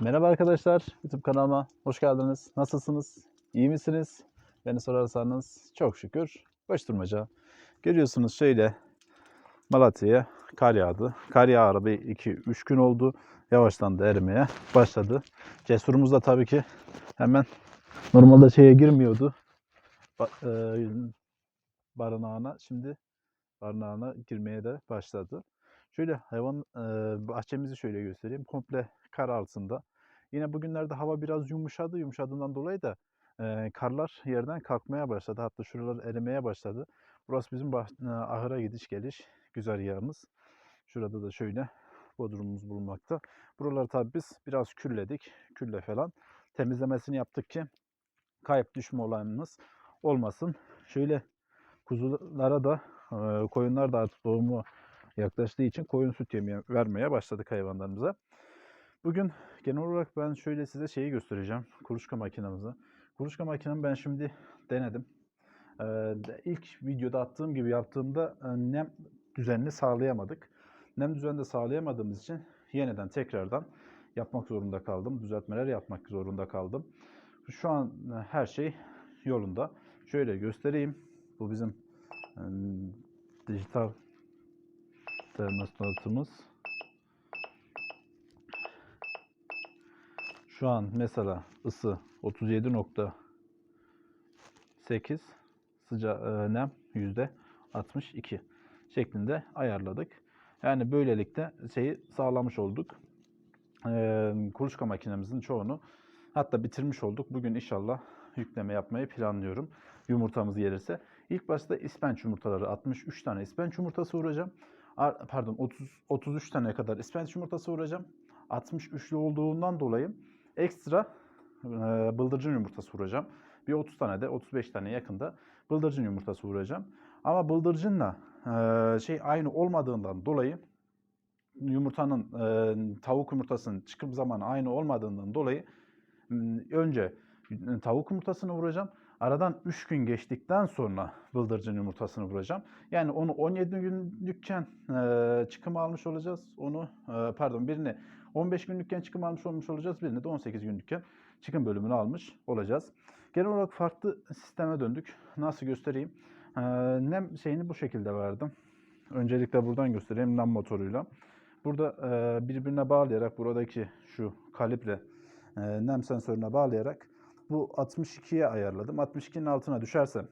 Merhaba arkadaşlar, YouTube kanalıma hoş geldiniz. Nasılsınız? İyi misiniz? Beni sorarsanız çok şükür koşturmaca. Görüyorsunuz şöyle Malatya'ya kar yağdı. Kar yağalı bir 2-3 gün oldu. Yavaştan da erimeye başladı. Cesurumuz da tabii ki hemen normalde şeye girmiyordu. E, barınağına şimdi barınağına girmeye de başladı. Şöyle hayvan e, bahçemizi şöyle göstereyim. Komple kar altında. Yine bugünlerde hava biraz yumuşadı. Yumuşadığından dolayı da e, karlar yerden kalkmaya başladı. Hatta şuralar erimeye başladı. Burası bizim e, ahıra gidiş geliş güzergahımız. Şurada da şöyle bodrumumuz bulunmakta. Buraları tabii biz biraz külledik. Külle falan. Temizlemesini yaptık ki kayıp düşme olayımız olmasın. Şöyle kuzulara da e, koyunlar da artık doğumu yaklaştığı için koyun süt yemeye, vermeye başladık hayvanlarımıza. Bugün genel olarak ben şöyle size şeyi göstereceğim. Kuluçka makinamızı. Kuluçka makinamı ben şimdi denedim. Ee, ilk videoda attığım gibi yaptığımda e, nem düzenini sağlayamadık. Nem düzenini de sağlayamadığımız için yeniden tekrardan yapmak zorunda kaldım. Düzeltmeler yapmak zorunda kaldım. Şu an e, her şey yolunda. Şöyle göstereyim. Bu bizim e, dijital termostatımız. Şu an mesela ısı 37.8 sıca e, nem yüzde 62 şeklinde ayarladık. Yani böylelikle şeyi sağlamış olduk. E, kuluçka makinemizin çoğunu hatta bitirmiş olduk. Bugün inşallah yükleme yapmayı planlıyorum. Yumurtamız gelirse. İlk başta ispenç yumurtaları 63 tane ispenç yumurtası vuracağım. Ar- Pardon 30 33 tane kadar ispenç yumurtası vuracağım. 63'lü olduğundan dolayı ekstra e, bıldırcın yumurtası vuracağım. Bir 30 tane de 35 tane yakında bıldırcın yumurtası vuracağım. Ama bıldırcınla e, şey aynı olmadığından dolayı yumurtanın e, tavuk yumurtasının çıkım zamanı aynı olmadığından dolayı önce tavuk yumurtasını vuracağım. Aradan 3 gün geçtikten sonra bıldırcın yumurtasını vuracağım. Yani onu 17 günlükken e, çıkım almış olacağız. Onu e, pardon birini 15 günlükken çıkım almış olmuş olacağız. Birini de 18 günlükken çıkım bölümünü almış olacağız. Genel olarak farklı sisteme döndük. Nasıl göstereyim? E, nem şeyini bu şekilde verdim. Öncelikle buradan göstereyim nem motoruyla. Burada e, birbirine bağlayarak buradaki şu kalibre e, nem sensörüne bağlayarak bu 62'ye ayarladım. 62'nin altına düşerse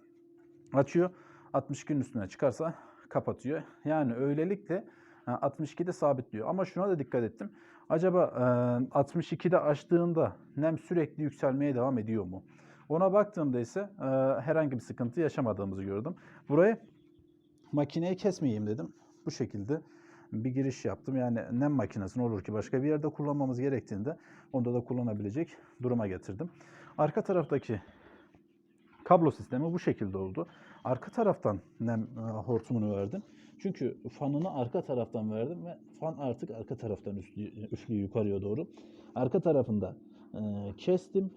açıyor. 62'nin üstüne çıkarsa kapatıyor. Yani öylelikle 62'de sabitliyor. Ama şuna da dikkat ettim. Acaba e, 62'de açtığında nem sürekli yükselmeye devam ediyor mu? Ona baktığımda ise e, herhangi bir sıkıntı yaşamadığımızı gördüm. Burayı makineyi kesmeyeyim dedim. Bu şekilde bir giriş yaptım. Yani nem makinesini olur ki başka bir yerde kullanmamız gerektiğinde onda da kullanabilecek duruma getirdim. Arka taraftaki kablo sistemi bu şekilde oldu. Arka taraftan nem e, hortumunu verdim. Çünkü fanını arka taraftan verdim ve fan artık arka taraftan üflü, üflüyor yukarıya doğru. Arka tarafında e, kestim.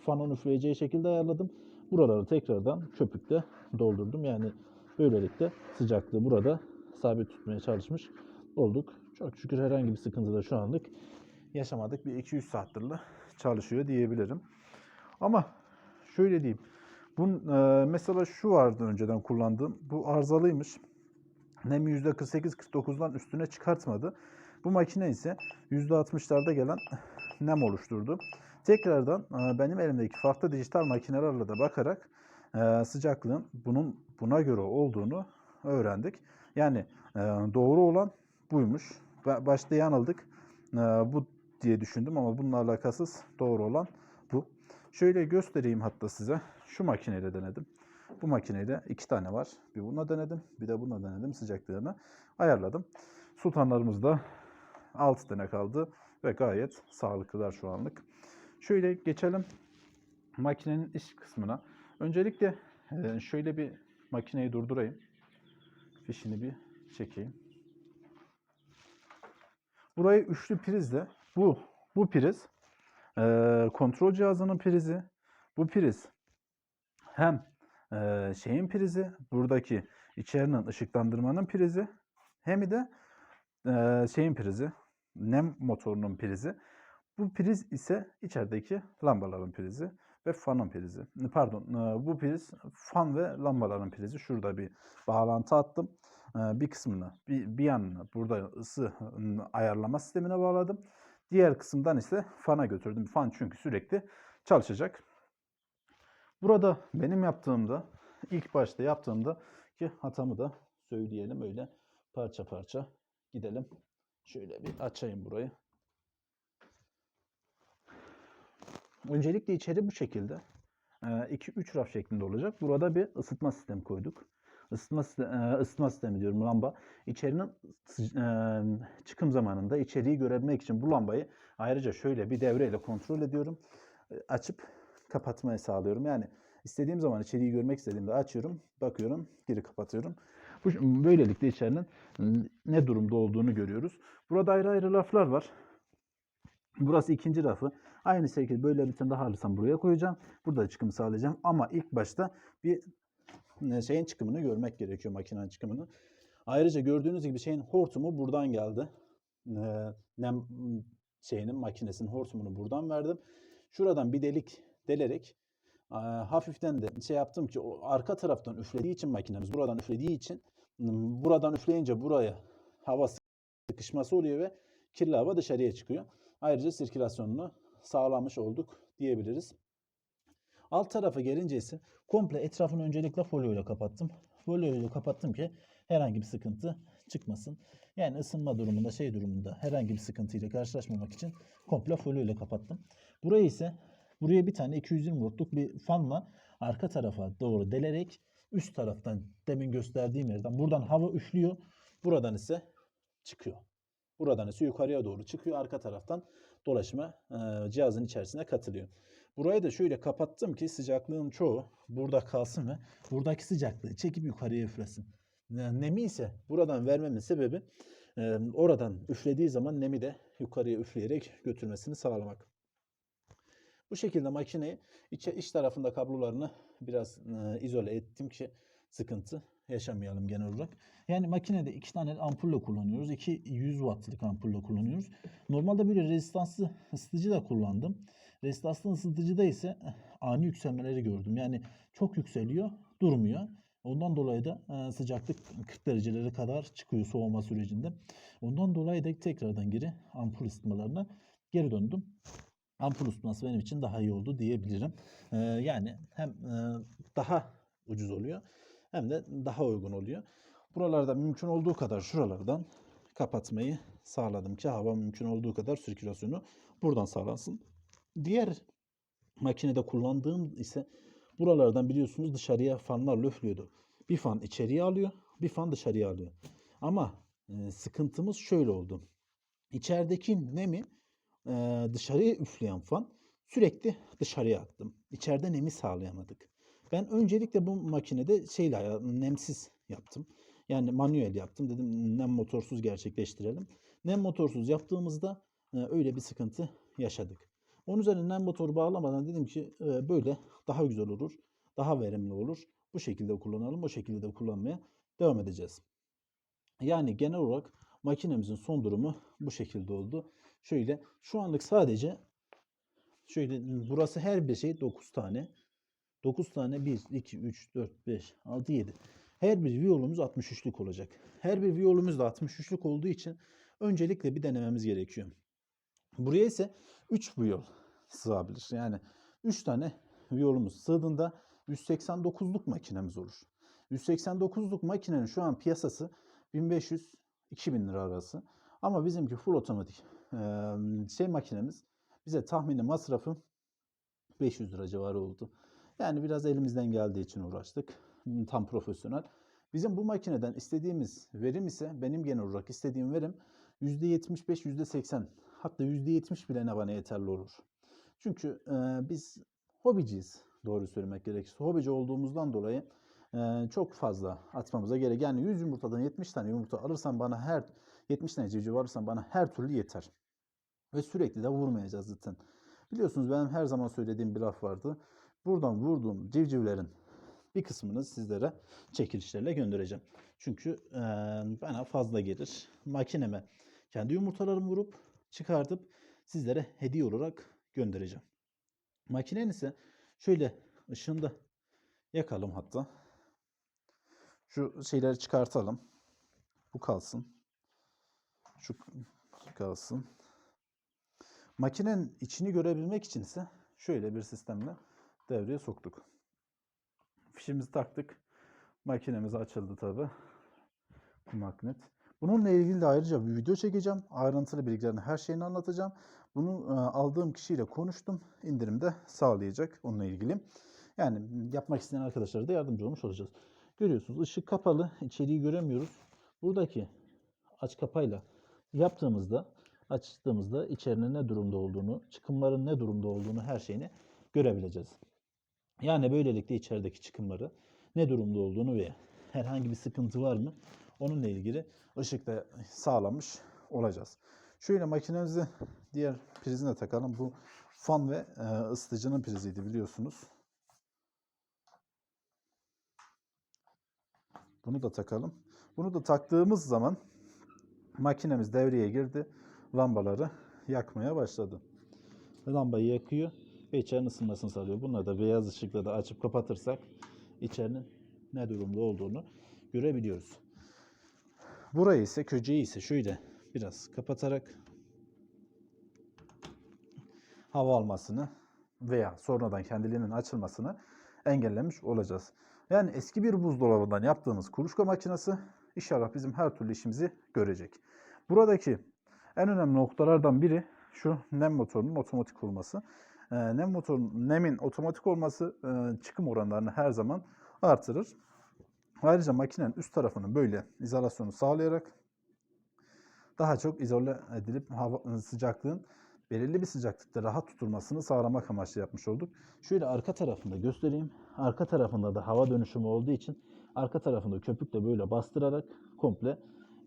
Fanın üfleyeceği şekilde ayarladım. Buraları tekrardan köpükle doldurdum. Yani böylelikle sıcaklığı burada sabit tutmaya çalışmış olduk. Çok şükür herhangi bir sıkıntı da şu anlık yaşamadık. Bir 200 saattir çalışıyor diyebilirim. Ama şöyle diyeyim. Bun, e, mesela şu vardı önceden kullandığım. Bu arızalıymış. Nem %48-49'dan üstüne çıkartmadı. Bu makine ise %60'larda gelen nem oluşturdu. Tekrardan e, benim elimdeki farklı dijital makinelerle de bakarak e, sıcaklığın bunun buna göre olduğunu öğrendik. Yani e, doğru olan buymuş. Ba- Başta yanıldık. E, bu diye düşündüm ama bununla alakasız doğru olan. Şöyle göstereyim hatta size. Şu makineyle denedim. Bu makineyle iki tane var. Bir bununla denedim. Bir de bununla denedim. Sıcaklığını ayarladım. Sultanlarımız da 6 tane kaldı ve gayet sağlıklılar şu anlık. Şöyle geçelim makinenin iç kısmına. Öncelikle e, şöyle bir makineyi durdurayım. Fişini bir çekeyim. Burayı üçlü prizle bu bu priz e, kontrol cihazının prizi. Bu priz hem e, şeyin prizi, buradaki içerinin ışıklandırmanın prizi hem de e, şeyin prizi, nem motorunun prizi. Bu priz ise içerideki lambaların prizi ve fanın prizi. Pardon, bu priz fan ve lambaların prizi. Şurada bir bağlantı attım. Bir kısmını, bir, bir yanını burada ısı ıı, ayarlama sistemine bağladım. Diğer kısımdan ise fana götürdüm. Fan çünkü sürekli çalışacak. Burada benim yaptığımda, ilk başta yaptığımda ki hatamı da söyleyelim öyle parça parça gidelim. Şöyle bir açayım burayı. Öncelikle içeri bu şekilde 2-3 raf şeklinde olacak. Burada bir ısıtma sistemi koyduk. Siste- e, ısıtma sistemi diyorum lamba. İçerinin e, çıkım zamanında içeriği görebilmek için bu lambayı ayrıca şöyle bir devreyle kontrol ediyorum. E, Açıp kapatmayı sağlıyorum. Yani istediğim zaman içeriği görmek istediğimde açıyorum, bakıyorum, geri kapatıyorum. Bu, böylelikle içerinin ne durumda olduğunu görüyoruz. Burada ayrı ayrı raflar var. Burası ikinci rafı. Aynı şekilde böyle bir tane daha alırsam buraya koyacağım. Burada çıkım sağlayacağım. Ama ilk başta bir şeyin çıkımını görmek gerekiyor makinenin çıkımını. Ayrıca gördüğünüz gibi şeyin hortumu buradan geldi. Ee, nem şeyinin makinesinin hortumunu buradan verdim. Şuradan bir delik delerek e, hafiften de şey yaptım ki o arka taraftan üflediği için makinemiz buradan üflediği için buradan üfleyince buraya hava sıkışması oluyor ve kirli hava dışarıya çıkıyor. Ayrıca sirkülasyonunu sağlamış olduk diyebiliriz. Alt tarafa gelince ise komple etrafını öncelikle folyo ile kapattım. Folyo ile kapattım ki herhangi bir sıkıntı çıkmasın. Yani ısınma durumunda, şey durumunda herhangi bir sıkıntıyla karşılaşmamak için komple folyo ile kapattım. Burayı ise buraya bir tane 220 voltluk bir fanla arka tarafa doğru delerek üst taraftan demin gösterdiğim yerden buradan hava üflüyor. Buradan ise çıkıyor. Buradan ise yukarıya doğru çıkıyor. Arka taraftan dolaşıma e, cihazın içerisine katılıyor. Burayı da şöyle kapattım ki sıcaklığın çoğu burada kalsın ve buradaki sıcaklığı çekip yukarıya üflesin. Ne- Nemi ise buradan vermemin sebebi e, oradan üflediği zaman nemi de yukarıya üfleyerek götürmesini sağlamak. Bu şekilde makineyi iç, iç tarafında kablolarını biraz e, izole ettim ki sıkıntı yaşamayalım genel olarak. Yani makinede iki tane ampulle kullanıyoruz. İki 100 wattlık ampulle kullanıyoruz. Normalde böyle rezistanslı ısıtıcı da kullandım. Rezistanslı ısıtıcıda ise eh, ani yükselmeleri gördüm. Yani çok yükseliyor, durmuyor. Ondan dolayı da e, sıcaklık 40 derecelere kadar çıkıyor soğuma sürecinde. Ondan dolayı da tekrardan geri ampul ısıtmalarına geri döndüm. Ampul ısıtması benim için daha iyi oldu diyebilirim. E, yani hem daha ucuz oluyor hem de daha uygun oluyor. Buralarda mümkün olduğu kadar şuralardan kapatmayı sağladım ki hava mümkün olduğu kadar sirkülasyonu buradan sağlansın. Diğer makinede kullandığım ise buralardan biliyorsunuz dışarıya fanlarla üflüyordu. Bir fan içeriye alıyor, bir fan dışarıya alıyor. Ama e, sıkıntımız şöyle oldu. İçerideki nemi e, dışarıya üfleyen fan sürekli dışarıya attım. İçeride nemi sağlayamadık. Ben öncelikle bu makinede şeyle nemsiz yaptım. Yani manuel yaptım. Dedim nem motorsuz gerçekleştirelim. Nem motorsuz yaptığımızda e, öyle bir sıkıntı yaşadık. Onun üzerine nem motoru bağlamadan dedim ki e, böyle daha güzel olur. Daha verimli olur. Bu şekilde kullanalım. O şekilde de kullanmaya devam edeceğiz. Yani genel olarak makinemizin son durumu bu şekilde oldu. Şöyle şu anlık sadece şöyle burası her bir şey 9 tane. 9 tane 1, 2, 3, 4, 5, 6, 7. Her bir viyolumuz 63'lük olacak. Her bir viyolumuz da 63'lük olduğu için öncelikle bir denememiz gerekiyor. Buraya ise 3 viyol sığabilir. Yani 3 tane viyolumuz sığdığında 189'luk makinemiz olur. 189'luk makinenin şu an piyasası 1500-2000 lira arası. Ama bizimki full otomatik şey makinemiz bize tahmini masrafı 500 lira civarı oldu. Yani biraz elimizden geldiği için uğraştık. Hmm, Tam profesyonel. Bizim bu makineden istediğimiz verim ise benim genel olarak istediğim verim %75, %80 hatta %70 bile ne bana yeterli olur. Çünkü e, biz hobiciyiz doğru söylemek gerekirse. Hobici olduğumuzdan dolayı e, çok fazla atmamıza gerek. Yani 100 yumurtadan 70 tane yumurta alırsan bana her 70 tane civciv alırsan bana her türlü yeter. Ve sürekli de vurmayacağız zaten. Biliyorsunuz benim her zaman söylediğim bir laf vardı. Buradan vurduğum civcivlerin bir kısmını sizlere çekilişlerle göndereceğim. Çünkü e, bana fazla gelir. Makineme kendi yumurtalarımı vurup çıkartıp sizlere hediye olarak göndereceğim. Makinenin ise şöyle ışığında yakalım hatta. Şu şeyleri çıkartalım. Bu kalsın. Şu kalsın. Makinenin içini görebilmek için ise şöyle bir sistemle devreye soktuk. Fişimizi taktık. Makinemiz açıldı tabi. Magnet. Bununla ilgili de ayrıca bir video çekeceğim. Ayrıntılı bilgilerini her şeyini anlatacağım. Bunu e, aldığım kişiyle konuştum. İndirim de sağlayacak onunla ilgili. Yani yapmak isteyen arkadaşlara da yardımcı olmuş olacağız. Görüyorsunuz ışık kapalı. içeriği göremiyoruz. Buradaki aç kapayla yaptığımızda açtığımızda içerinin ne durumda olduğunu, çıkımların ne durumda olduğunu her şeyini görebileceğiz. Yani böylelikle içerideki çıkımları ne durumda olduğunu ve herhangi bir sıkıntı var mı onunla ilgili ışıkla sağlamış olacağız. Şöyle makinemizi diğer prizine takalım. Bu fan ve e, ısıtıcının priziydi biliyorsunuz. Bunu da takalım. Bunu da taktığımız zaman makinemiz devreye girdi. Lambaları yakmaya başladı. Lambayı yakıyor ve içerinin ısınmasını sağlıyor. Bunları da beyaz ışıkla da açıp kapatırsak içerinin ne durumda olduğunu görebiliyoruz. Burayı ise köceği ise şöyle biraz kapatarak hava almasını veya sonradan kendiliğinin açılmasını engellemiş olacağız. Yani eski bir buzdolabından yaptığımız kuluçka makinesi inşallah bizim her türlü işimizi görecek. Buradaki en önemli noktalardan biri şu nem motorunun otomatik olması. Ee, nem motorunun nemin otomatik olması e, çıkım oranlarını her zaman artırır. Ayrıca makinenin üst tarafının böyle izolasyonu sağlayarak daha çok izole edilip hava sıcaklığın belirli bir sıcaklıkta rahat tutulmasını sağlamak amaçlı yapmış olduk. Şöyle arka tarafında göstereyim. Arka tarafında da hava dönüşümü olduğu için arka tarafında köpükle böyle bastırarak komple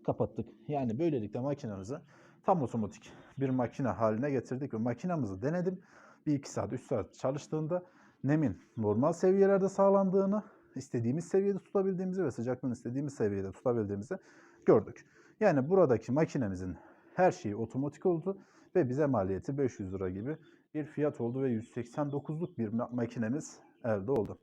kapattık. Yani böylelikle makinemizi tam otomatik bir makine haline getirdik ve makinamızı denedim. Bir iki saat, üç saat çalıştığında nemin normal seviyelerde sağlandığını, istediğimiz seviyede tutabildiğimizi ve sıcaklığın istediğimiz seviyede tutabildiğimizi gördük. Yani buradaki makinemizin her şeyi otomatik oldu ve bize maliyeti 500 lira gibi bir fiyat oldu ve 189'luk bir ma- makinemiz elde oldu.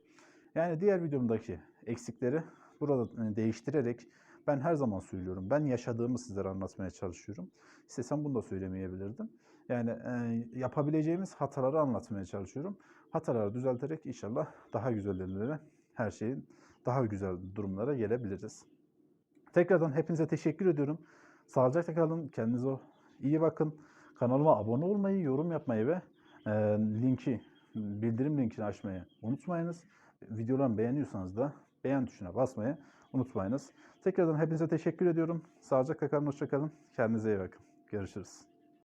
Yani diğer videomdaki eksikleri burada e, değiştirerek ben her zaman söylüyorum. Ben yaşadığımı sizlere anlatmaya çalışıyorum. İstesem bunu da söylemeyebilirdim. Yani e, yapabileceğimiz hataları anlatmaya çalışıyorum. Hataları düzelterek inşallah daha güzel yerlere, her şeyin daha güzel durumlara gelebiliriz. Tekrardan hepinize teşekkür ediyorum. Sağlıcakla kalın. Kendinize iyi bakın. Kanalıma abone olmayı, yorum yapmayı ve e, linki, bildirim linkini açmayı unutmayınız. Videolarımı beğeniyorsanız da beğen tuşuna basmayı unutmayınız. Tekrardan hepinize teşekkür ediyorum. Sağlıcakla kalın, hoşça kalın. Kendinize iyi bakın. Görüşürüz.